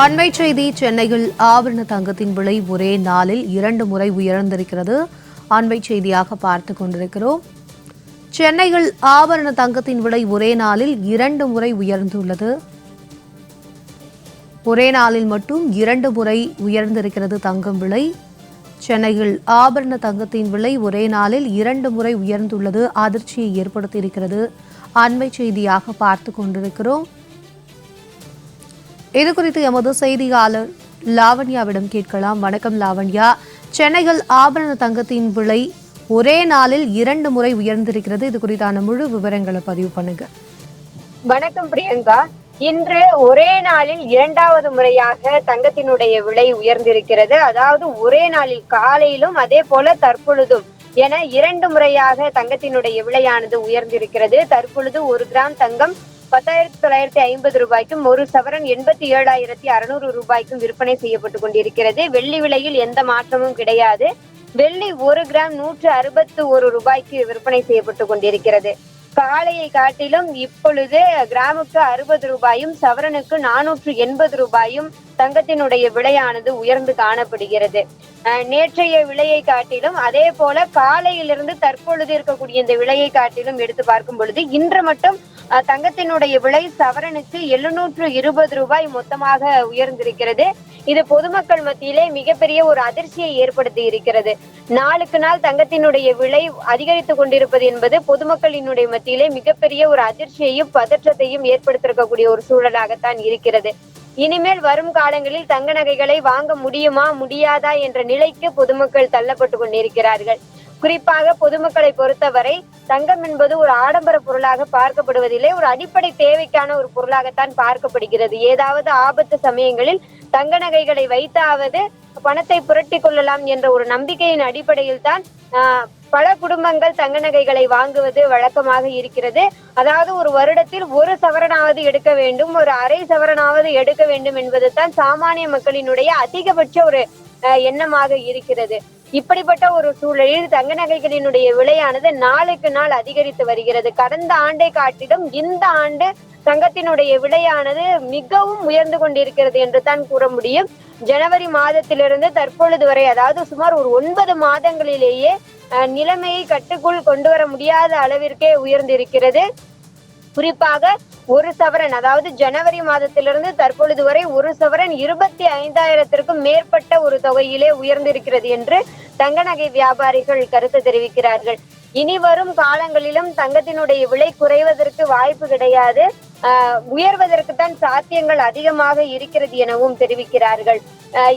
அண்மை செய்தி சென்னையில் ஆபரண தங்கத்தின் விலை ஒரே நாளில் இரண்டு முறை உயர்ந்திருக்கிறது. அண்மை செய்தியாக பார்த்து கொண்டிருக்கிறோம். சென்னையில் ஆபரண தங்கத்தின் விலை ஒரே நாளில் இரண்டு முறை உயர்ந்துள்ளது. ஒரே நாளில் மட்டும் இரண்டு முறை உயர்ந்திருக்கிறது தங்கம் விலை. சென்னையில் ஆபரண தங்கத்தின் விலை ஒரே நாளில் இரண்டு முறை உயர்ந்துள்ளது. அதிர்ச்சியை ஏற்படுத்தியிருக்கிறது. அண்மை செய்தியாக பார்த்து கொண்டிருக்கிறோம். இது குறித்து எமது செய்தியாளர் லாவண்யாவிடம் கேட்கலாம். வணக்கம் லாவண்யா. சென்னையில் ஆபரண தங்கத்தின் விலை ஒரே நாளில் இரண்டு முறை உயர்ந்திருக்கிறது. இது குறித்தான முழு விவரங்களை பதிவு பண்ணுங்க. வணக்கம் பிரியங்கா. இன்று ஒரே நாளில் இரண்டாவது முறையாக தங்கத்தினுடைய விலை உயர்ந்திருக்கிறது. அதாவது ஒரே நாளில் காலையிலும் அதே போல தற்பொழுதும் என இரண்டு முறையாக தங்கத்தினுடைய விலையானது உயர்ந்திருக்கிறது. தற்பொழுது ஒரு கிராம் தங்கம் பத்தாயிரத்தி தொள்ளாயிரத்தி ஐம்பது ரூபாய்க்கும் ஒரு சவரன் எண்பத்தி ஏழாயிரத்தி அறுநூறு ரூபாய்க்கும் விற்பனை செய்யப்பட்டு கொண்டிருக்கிறது. வெள்ளி விலையில் எந்த மாற்றமும் கிடையாது. வெள்ளி ஒரு கிராம் நூற்று அறுபத்து ஒரு ரூபாய்க்கு விற்பனை செய்யப்பட்டு கொண்டிருக்கிறது. காலையை காட்டிலும் இப்பொழுது கிராமுக்கு அறுபது ரூபாயும் சவரனுக்கு நானூற்று எண்பது ரூபாயும் தங்கத்தினுடைய விலையானது உயர்ந்து காணப்படுகிறது. நேற்றைய விலையை காட்டிலும் அதே போல காலையிலிருந்து தற்பொழுது இருக்கக்கூடிய இந்த விலையை காட்டிலும் எடுத்து பார்க்கும் பொழுது இன்று மட்டும் அஹ் தங்கத்தினுடைய விலை சவரனுக்கு எழுநூற்று இருபது ரூபாய் மொத்தமாக உயர்ந்திருக்கிறது. இது பொதுமக்கள் மத்தியிலே மிகப்பெரிய ஒரு அதிர்ச்சியை ஏற்படுத்தி இருக்கிறது. நாளுக்கு நாள் தங்கத்தினுடைய விலை அதிகரித்துக் கொண்டிருப்பது என்பது பொதுமக்களினுடைய மத்தியிலே மிகப்பெரிய ஒரு அதிர்ச்சியையும் பதற்றத்தையும் ஏற்படுத்திருக்கக்கூடிய ஒரு சூழலாகத்தான் இருக்கிறது. இனிமேல் வரும் காலங்களில் தங்க நகைகளை வாங்க முடியுமா முடியாதா என்ற நிலைக்கு பொதுமக்கள் தள்ளப்பட்டு கொண்டிருக்கிறார்கள். குறிப்பாக பொதுமக்களை பொறுத்தவரை தங்கம் என்பது ஒரு ஆடம்பர பொருளாக பார்க்கப்படுவதில்லை. ஒரு அடிப்படை தேவைக்கான ஒரு பொருளாகத்தான் பார்க்கப்படுகிறது. ஏதாவது ஆபத்து சமயங்களில் தங்க நகைகளை வைத்தாவது பணத்தை புரட்டி கொள்ளலாம் என்ற ஒரு நம்பிக்கையின் அடிப்படையில் தான் ஆஹ், பல குடும்பங்கள் தங்க நகைகளை வாங்குவது வழக்கமாக இருக்கிறது. அதாவது ஒரு வருடத்தில் ஒரு சவரனாவது எடுக்க வேண்டும் ஒரு அரை சவரனாவது எடுக்க வேண்டும் என்பது தான் சாமானிய மக்களினுடைய அதிகபட்ச ஒரு எண்ணமாக இருக்கிறது. இப்படிப்பட்ட ஒரு சூழலில் தங்க நகைகளினுடைய விலையானது நாளுக்கு நாள் அதிகரித்து வருகிறது. கடந்த ஆண்டை காட்டிலும் இந்த ஆண்டு தங்கத்தினுடைய விலையானது மிகவும் உயர்ந்து கொண்டிருக்கிறது என்று தான் கூற முடியும். ஜனவரி மாதத்திலிருந்து தற்பொழுது வரை அதாவது சுமார் ஒரு ஒன்பது மாதங்களிலேயே நிலைமையை கட்டுக்குள் கொண்டு வர முடியாத அளவிற்கே உயர்ந்திருக்கிறது. குறிப்பாக ஒரு சவரன் அதாவது ஜனவரி மாதத்திலிருந்து தற்பொழுது வரை ஒரு சவரன் இருபத்தி ஐந்தாயிரத்திற்கும் மேற்பட்ட ஒரு தொகையிலே உயர்ந்திருக்கிறது என்று தங்க நகை வியாபாரிகள் கருத்து தெரிவிக்கிறார்கள். இனி வரும் காலங்களிலும் தங்கத்தினுடைய விலை குறைவதற்கு வாய்ப்பு கிடையாது. ஆஹ் உயர்வதற்கு தான் சாத்தியங்கள் அதிகமாக இருக்கிறது எனவும் தெரிவிக்கிறார்கள்.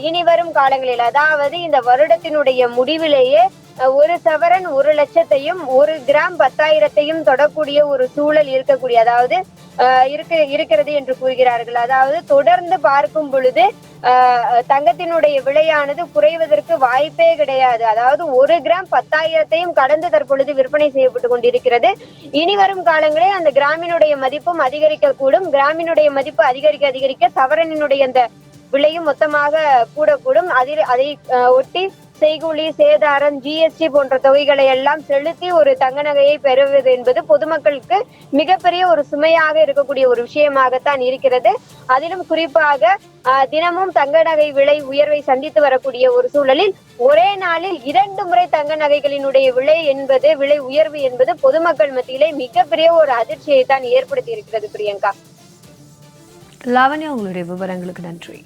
இனி வரும் காலங்களில் அதாவது இந்த வருடத்தினுடைய முடிவிலேயே ஒரு சவரன் ஒரு லட்சத்தையும் ஒரு கிராம் பத்தாயிரத்தையும் தொடக்கூடிய ஒரு சூழல் இருக்கக்கூடிய அதாவது ஆஹ் இருக்க இருக்கிறது என்று கூறுகிறார்கள். அதாவது தொடர்ந்து பார்க்கும் பொழுது ஆஹ் தங்கத்தினுடைய விலையானது குறைவதற்கு வாய்ப்பே கிடையாது. அதாவது ஒரு கிராம் பத்தாயிரத்தையும் கடந்து தற்பொழுது விற்பனை செய்யப்பட்டு கொண்டிருக்கிறது. இனி வரும் காலங்களில் அந்த கிராமினுடைய மதிப்பும் அதிகரிக்க கூடும் கிராமினுடைய மதிப்பு அதிகரிக்க அதிகரிக்க சவரனினுடைய அந்த விலையும் மொத்தமாக கூடக்கூடும். அதில் அதை ஒட்டி செய்கூலி சேதாரம் ஜிஎஸ்டி போன்ற தொகைகளை எல்லாம் செலுத்தி ஒரு தங்க நகையை பெறுவது என்பது பொதுமக்களுக்கு மிகப்பெரிய ஒரு சுமையாக இருக்கக்கூடிய ஒரு விஷயமாகத்தான் இருக்கிறது. அதிலும் குறிப்பாக தினமும் தங்க நகை விலை உயர்வை சந்தித்து வரக்கூடிய ஒரு சூழலில் ஒரே நாளில் இரண்டு முறை தங்க நகைகளினுடைய விலை என்பது விலை உயர்வு என்பது பொதுமக்கள் மத்தியிலே மிகப்பெரிய ஒரு அதிர்ச்சியை தான் ஏற்படுத்தி இருக்கிறது பிரியங்கா. லாவண்யா உங்களுடைய விவரங்களுக்கு நன்றி.